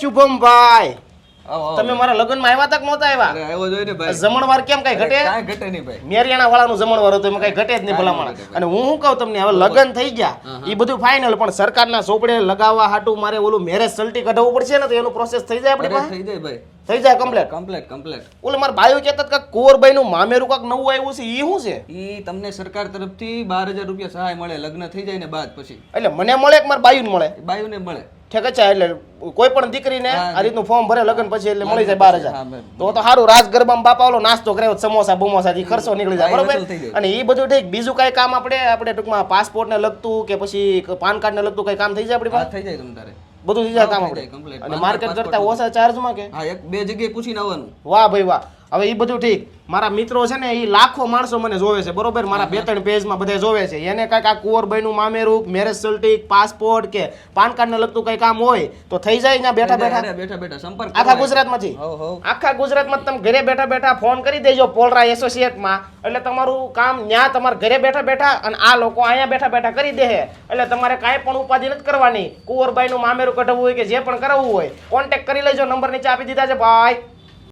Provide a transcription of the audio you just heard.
શુભમભાઈ. તમે મારા લગ્નમાં આવ્યા તક નહોતા આવ્યા? આવ્યો જોઈને ભાઈ. જમણવાર કેમ કઈ ઘટે? કાંઈ ઘટે નહીં ભાઈ. મેરિયાણા વાળાનું જમણવાર હતું એમાં કઈ ઘટે જ નહીં ભલામણ. અને હું શું કહું તમને હવે લગ્ન થઈ ગયા. એ બધું ફાઇનલ પણ સરકારના ચોપડે લગાવવા હાટું મારે ઓલું મેરેજ સલ્ટી કઢાવવું પડશે ને તો એનું પ્રોસેસ થઈ જાય આપણે થઈ જાય ભાઈ. થઈ જાય કમ્પ્લેટ કમ્પ્લેટ કમ્પ્લેટ ઓલે મારા બાયો કહેતા હતા કે કુંવરબાઈ નું મામેરું કાક નવું આવ્યું છે એ શું છે? ઈ તમને સરકાર તરફથી બાર હજાર રૂપિયા સહાય મળે લગ્ન થઈ જાય ને બાદ પછી. એટલે મને મળે કે મારા બાયું મળે? એ બાયુને મળે. ઠેકચા એટલે કોઈ પણ દીકરીને આ રીતનું ફોર્મ ભરે લગ્ન પછી એટલે મળી જાય બાર હજાર. તો તો સારું રાસ ગરબામાં બાપા ઓલો નાસ્તો કરે સમોસા બમોસા થી ખર્ચો નીકળી જાય બરોબર. અને એ બધું ઠીક બીજું કઈ કામ આપણે આપણે ટૂંકમાં પાસપોર્ટ ને લગતું કે પછી પાન કાર્ડ ને લગતું કઈ કામ થઈ જાય આપણી પાસે? થઈ જાય તમારે બધું થઈ જાય કામ આપણે. અને માર્કેટ કરતા ઓછા ચાર્જમાં કે? હા એક બે જગ્યાએ પૂછીને આવવાનું. વાહ ભાઈ વાહ. હવે એ બધું ઠીક. મારા મિત્રો છે ને એ લાખો માણસો મને જોવે છે બરોબર? મારા બે ત્રણ પેજમાં બધા જોવે છે. એને કાંઈક આ કુંવરબાઈનું મામેરું મેરેજ સર્ટિક પાસપોર્ટ કે પાન કાર્ડ ને લગતું કઈ કામ હોય તો થઈ જાય ત્યાં બેઠા બેઠા બેઠા. બેઠા સંપર્ક આખા. ગુજરાતમાંથી. આખા ગુજરાતમાં તમે ઘરે બેઠા બેઠા ફોન કરી દેજો પોલરા એસોસિએટમાં એટલે તમારું કામ ન્યા તમારે ઘરે બેઠા બેઠા અને આ લોકો અહીંયા બેઠા બેઠા કરી દે છે. એટલે તમારે કાંઈ પણ ઉપાધિ નથી કરવાની. કુંવરબાઈનું મામેરું કઢવું હોય કે જે પણ કરાવવું હોય કોન્ટેક્ટ કરી લેજો નંબર નીચે આપી દીધા છે. ભાઈ